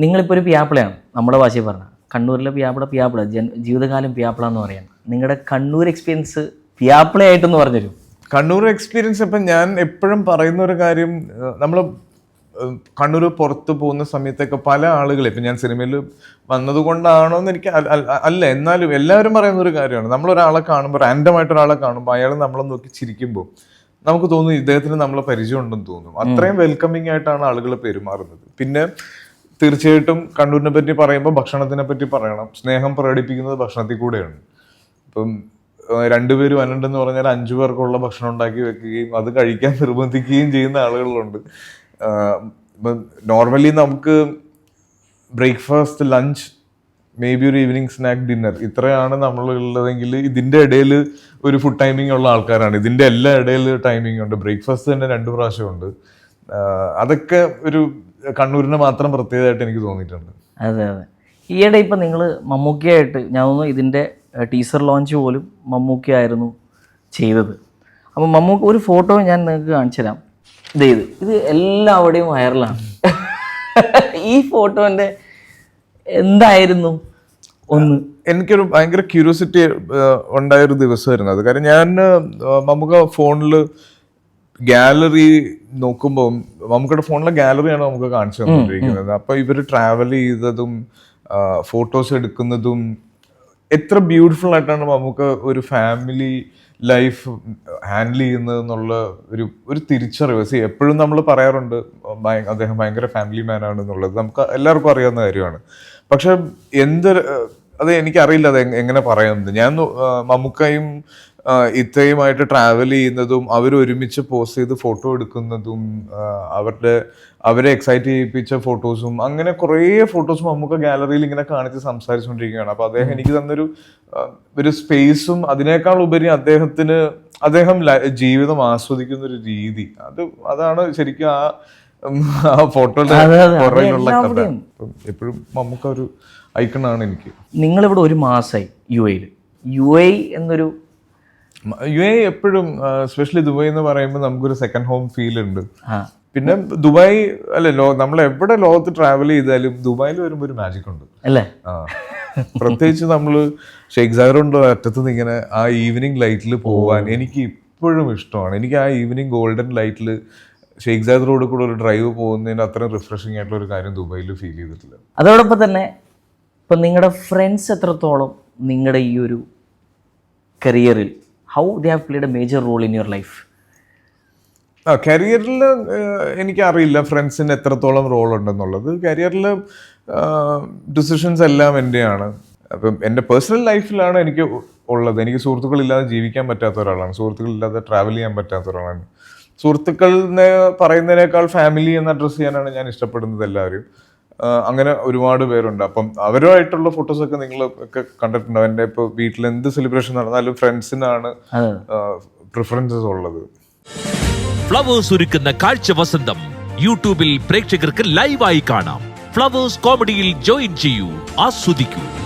നിങ്ങളിപ്പോൾ ഒരു പിയാപ്പിളയാണ് നമ്മുടെ ഭാഷയിൽ പറഞ്ഞ. കണ്ണൂരിലെ പിയാപ്പിള പിയാപ്പിള ജൻ ജീവിതകാലം പിയാപ്പിള എന്ന് പറയാം. നിങ്ങളുടെ കണ്ണൂർ എക്സ്പീരിയൻസ് പിയാപ്പിളയായിട്ടെന്ന് പറഞ്ഞുതരും. കണ്ണൂർ എക്സ്പീരിയൻസ് ഇപ്പം ഞാൻ എപ്പോഴും പറയുന്ന ഒരു കാര്യം നമ്മൾ കണ്ണൂർ പുറത്ത് പോകുന്ന സമയത്തൊക്കെ പല ആളുകൾ ഇപ്പം ഞാൻ സിനിമയിൽ വന്നതുകൊണ്ടാണോ എന്ന് എനിക്ക് അല്ല എന്നാലും എല്ലാവരും പറയുന്ന ഒരു കാര്യമാണ്. നമ്മളൊരാളെ കാണുമ്പോൾ റാൻഡമായിട്ട് ഒരാളെ കാണുമ്പോൾ അയാൾ നമ്മളെ നോക്കി ചിരിക്കുമ്പോൾ നമുക്ക് തോന്നും ഇദ്ദേഹത്തിന് നമ്മളെ പരിചയം ഉണ്ടെന്ന് തോന്നും. അത്രയും വെൽക്കമിങ് ആയിട്ടാണ് ആളുകൾ പെരുമാറുന്നത്. പിന്നെ തീർച്ചയായിട്ടും കണ്ണൂരിനെ പറ്റി പറയുമ്പോൾ ഭക്ഷണത്തിനെ പറ്റി പറയണം. സ്നേഹം പ്രകടിപ്പിക്കുന്നത് ഭക്ഷണത്തിൽ കൂടെയാണ്. ഇപ്പം രണ്ടുപേരും വന്നിട്ടെന്ന് പറഞ്ഞാൽ അഞ്ചു പേർക്കുള്ള ഭക്ഷണം ഉണ്ടാക്കി വെക്കുകയും അത് കഴിക്കാൻ നിർബന്ധിക്കുകയും ചെയ്യുന്ന ആളുകളുണ്ട്. ഇപ്പം നോർമലി നമുക്ക് ബ്രേക്ക്ഫാസ്റ്റ് ലഞ്ച് മേ ബി ഒരു ഈവനിങ് സ്നാക്ക് ഡിന്നർ ഇത്രയാണ് നമ്മൾ ഉള്ളതെങ്കിൽ ഇതിന്റെ ഇടയിൽ ഒരു ഫുഡ് ടൈമിംഗ് ഉള്ള ആൾക്കാരാണ്. ഇതിന്റെ എല്ലാ ഇടയിൽ ടൈമിംഗ് ഉണ്ട്. ബ്രേക്ക്ഫാസ്റ്റ് തന്നെ രണ്ട് പ്രാവശ്യമുണ്ട്. അതൊക്കെ ഒരു കണ്ണൂരിന് മാത്രം പ്രത്യേകമായിട്ട് എനിക്ക് തോന്നിയിട്ടുണ്ട്. അതെ അതെ. ഈയിടെ ഇപ്പം നിങ്ങൾ മമ്മൂക്കയായിട്ട് ഞാൻ തോന്നുന്നു ഇതിന്റെ ടീസർ ലോഞ്ച് പോലും മമ്മൂക്കയായിരുന്നു ചെയ്തത്. അപ്പം മമ്മൂക്ക ഒരു ഫോട്ടോ ഞാൻ നിങ്ങൾക്ക് കാണിച്ചു തരാം. ഇത് ഇത് ഇത് എല്ലാവിടെയും വൈറലാണ് ഈ ഫോട്ടോന്റെ എന്തായിരുന്നു ഒന്ന്? എനിക്കൊരു ഭയങ്കര ക്യൂരിയോസിറ്റി ഉണ്ടായൊരു ദിവസമായിരുന്നു അത്. കാരണം ഞാൻ മമ്മൂക്ക ഫോണിൽ ഗാലറി നോക്കുമ്പോൾ നമുക്കിവിടെ ഫോണിലെ ഗാലറിയാണ് നമുക്ക് കാണിച്ചു തന്നിരിക്കുന്നത്. അപ്പൊ ഇവർ ട്രാവൽ ചെയ്തതും ഫോട്ടോസ് എടുക്കുന്നതും എത്ര ബ്യൂട്ടിഫുൾ ആയിട്ടാണ് നമുക്ക് ഒരു ഫാമിലി ലൈഫ് ഹാൻഡിൽ ചെയ്യുന്നത് എന്നുള്ള ഒരു ഒരു തിരിച്ചറിവ്. സി എപ്പോഴും നമ്മൾ പറയാറുണ്ട് അദ്ദേഹം ഭയങ്കര ഫാമിലി മാൻ ആണ് എന്നുള്ളത്. നമുക്ക് എല്ലാവർക്കും അറിയാവുന്ന കാര്യമാണ്. പക്ഷെ എന്ത് അത് എനിക്കറിയില്ല അത് എങ്ങനെ പറയുന്നത് ഞാൻ മമ്മൂക്കയും ഇത്തയുമായിട്ട് ട്രാവൽ ചെയ്യുന്നതും അവർ ഒരുമിച്ച് പോസ്റ്റ് ചെയ്ത് ഫോട്ടോ എടുക്കുന്നതും അവരുടെ അവരെ എക്സൈറ്റ് ചെയ്യിപ്പിച്ച ഫോട്ടോസും അങ്ങനെ കുറേ ഫോട്ടോസും നമുക്ക് ഗാലറിയിൽ ഇങ്ങനെ കാണിച്ച് സംസാരിച്ചുകൊണ്ടിരിക്കുകയാണ്. അപ്പോൾ അദ്ദേഹം എനിക്ക് തന്നൊരു ഒരു സ്പേസും അതിനേക്കാൾ ഉപരി അദ്ദേഹത്തിന് അദ്ദേഹം ജീവിതം ആസ്വദിക്കുന്ന ഒരു രീതി. അത് അതാണ് ശരിക്കും ആ ആ ഫോട്ടോയുടെ പുറകിലുള്ള കഥ. എപ്പോഴും മമ്മൂക്ക ഒരു ഐക്കണാണ് എനിക്ക്. നിങ്ങളിവിടെ ഒരു മാസമായി യു എയിൽ യു എ എന്നൊരു യു എ എപ്പോഴും സ്പെഷ്യലി ദുബായ് എന്ന് പറയുമ്പോൾ നമുക്കൊരു സെക്കൻഡ് ഹോം ഫീൽ ഉണ്ട്. പിന്നെ ദുബായ് അല്ലെ ലോ നമ്മൾ എവിടെ ലോകത്ത് ട്രാവൽ ചെയ്താലും ദുബായിൽ വരുമ്പോൾ ഒരു മാജിക് ഉണ്ട്. അല്ലേ? ആ. പ്രത്യേകിച്ച് നമ്മൾ ഷെയ്ഖ് സാഗറുണ്ട് അറ്റത്ത് നിന്ന് ഇങ്ങനെ ആ ഈവനിങ് ലൈറ്റിൽ പോകാൻ എനിക്ക് ഇപ്പോഴും ഇഷ്ടമാണ്. എനിക്ക് ആ ഈവനിങ് ഗോൾഡൻ ലൈറ്റിൽ ഷെയ്ഖ് സാദ് റോഡിൽ കൂടെ ഒരു ഡ്രൈവ് പോകുന്നതിന് അത്രയും റിഫ്രഷിംഗ് ആയിട്ടുള്ള ഒരു കാര്യം ദുബായിൽ ഫീൽ ചെയ്തിട്ടില്ല. അതോടൊപ്പം തന്നെ ഇപ്പം നിങ്ങളുടെ ഫ്രണ്ട്സ് എത്രത്തോളം നിങ്ങളുടെ ഈ ഒരു കരിയറിൽ how they have played a major role in your life ആ കരിയറിൽ എനിക്കറിയില്ല. ഫ്രണ്ട്സിന് എത്രത്തോളം റോൾ ഉണ്ടെന്നുള്ളത് കരിയറിൽ ഡിസിഷൻസ് എല്ലാം എന്റെയാണ് അപ്പം എന്റെ പേഴ്സണൽ ലൈഫിലാണ് എനിക്ക് ഉള്ളത്. എനിക്ക് സുഹൃത്തുക്കളില്ലാതെ ജീവിക്കാൻ പറ്റാത്ത ഒരാളാണ്. സുഹൃത്തുക്കളില്ലാതെ ട്രാവൽ ചെയ്യാൻ പറ്റാത്ത ഒരാളാണ്. സുഹൃത്തുക്കൾ എന്ന് പറയുന്നതിനേക്കാൾ ഫാമിലി എന്ന് അഡ്രസ്സ് ചെയ്യാനാണ് ഞാൻ ഇഷ്ടപ്പെടുന്നത് എല്ലാവരും. അങ്ങനെ ഒരുപാട് പേരുണ്ട്. അപ്പം അവരുമായിട്ടുള്ള ഫോട്ടോസ് ഒക്കെ നിങ്ങൾ ഒക്കെ കണ്ടിട്ടുണ്ടോ? എന്റെ ഇപ്പോൾ വീട്ടിൽ എന്ത് സെലിബ്രേഷൻ നടന്നാലും ഫ്രണ്ട്സിനാണ് പ്രിഫറൻസസ് ഉള്ളത്. ഫ്ലവേഴ്സ് ഒരുക്കുന്ന കാഴ്ച വസന്തം യൂട്യൂബിൽ പ്രേക്ഷകർക്ക് ലൈവായി കാണാം. ഫ്ലവേഴ്സ് കോമഡിയിൽ ജോയിൻ ചെയ്യൂ ആസ്വദിക്കൂ.